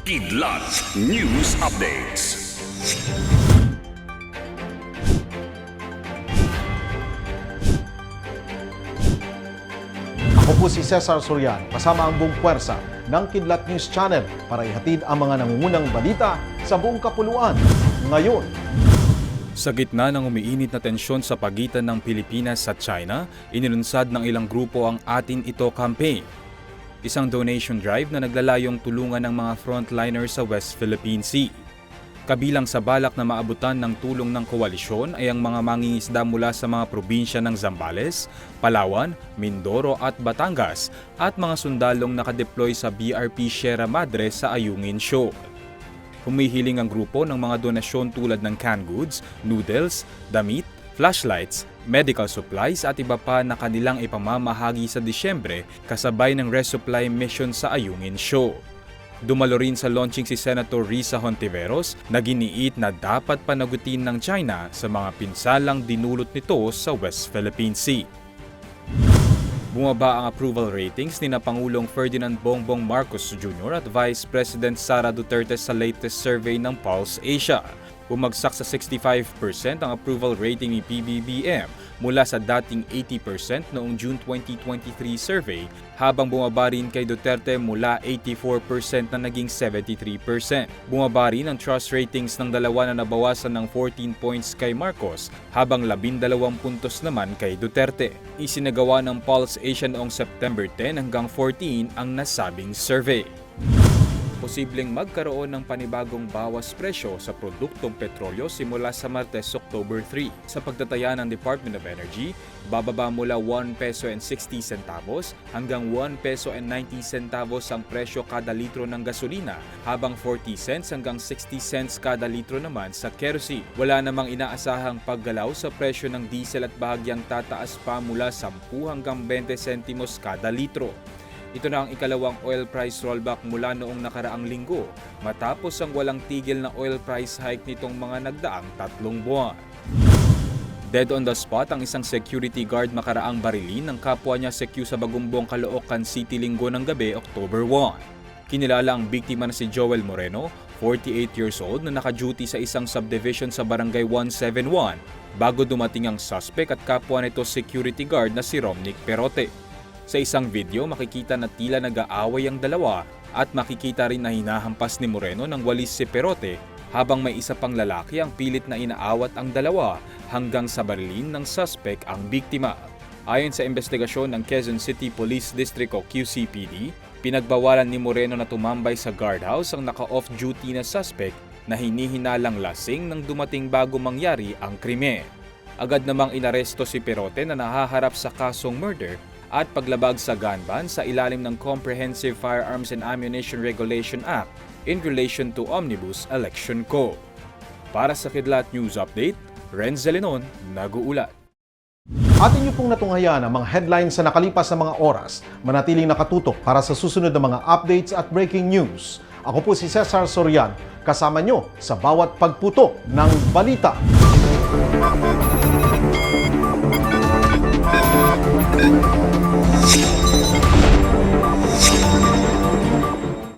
Kidlat News Updates. Ako po si Cesar Soriano, kasama ang buong puwersa ng Kidlat News Channel para ihatid ang mga nangungunang balita sa buong kapuluan. Ngayon, Sa gitna ng umiinit na tensyon sa pagitan ng Pilipinas at China, inilunsad ng ilang grupo ang Atin Ito campaign. Isang donation drive na naglalayong tulungan ng mga frontliners sa West Philippine Sea. Kabilang sa balak na maabutan ng tulong ng koalisyon ay ang mga mangingisda mula sa mga probinsya ng Zambales, Palawan, Mindoro at Batangas at mga sundalong nakadeploy sa BRP Sierra Madre sa Ayungin Shoal. Humihiling ang grupo ng mga donasyon tulad ng canned goods, noodles, damit, flashlights, medical supplies at iba pa na kanilang ipamamahagi sa Disyembre kasabay ng resupply mission sa Ayungin Show. Dumalo rin sa launching si Senator Risa Hontiveros na giniit na dapat panagutin ng China sa mga pinsalang dinulot nito sa West Philippine Sea. Bumaba ang approval ratings ni na Pangulong Ferdinand Bongbong Marcos Jr. at Vice President Sara Duterte sa latest survey ng Pulse Asia. Bumagsak sa 65% ang approval rating ni PBBM mula sa dating 80% noong June 2023 survey habang bumaba rin kay Duterte mula 84% na naging 73%. Bumaba rin ang trust ratings ng dalawa na nabawasan ng 14 points kay Marcos habang 12 puntos naman kay Duterte. Isinagawa ng Pulse Asia noong September 10 hanggang 14 ang nasabing survey posibleng magkaroon ng panibagong bawas presyo sa produktong petrolyo simula sa Martes, October 3. Sa pagtataya ng Department of Energy, bababa mula 1 peso and 60 centavos hanggang 1 peso and 90 centavos ang presyo kada litro ng gasolina, habang 40 cents hanggang 60 cents kada litro naman sa kerosene. Wala namang inaasahang paggalaw sa presyo ng diesel at bahagyang tataas pa mula 10 hanggang 20 sentimos kada litro. Ito na ang ikalawang oil price rollback mula noong nakaraang linggo matapos ang walang tigil na oil price hike nitong mga nagdaang tatlong buwan. Dead on the spot ang isang security guard makaraang barilin ng kapwa niya Secu sa Bagumbong, Caloocan City linggo ng gabi, October 1. Kinilala ang biktima na si Joel Moreno, 48 years old na naka-duty sa isang subdivision sa Barangay 171 bago dumating ang suspect at kapwa nito security guard na si Romnick Perote. Sa isang video, makikita na tila nag-aaway ang dalawa at makikita rin na hinahampas ni Moreno ng walis si Perote habang may isa pang lalaki ang pilit na inaawat ang dalawa hanggang sa barilin ng suspect ang biktima. Ayon sa investigasyon ng Quezon City Police District o QCPD, pinagbawalan ni Moreno na tumambay sa guardhouse ang naka-off duty na suspect na hinihinalang lasing nang dumating bago mangyari ang krimen. Agad namang inaresto si Perote na nahaharap sa kasong murder at paglabag sa gun ban sa ilalim ng Comprehensive Firearms and Ammunition Regulation Act in relation to Omnibus Election Code. Para sa Kidlat News Update, Renz Zelenon, nag-uulat. atin niyo pong natunghayan ang mga headlines sa nakalipas na mga oras. Manatiling nakatutok para sa susunod na mga updates at breaking news. Ako po si Cesar Soriano, kasama nyo sa bawat pagputo ng balita.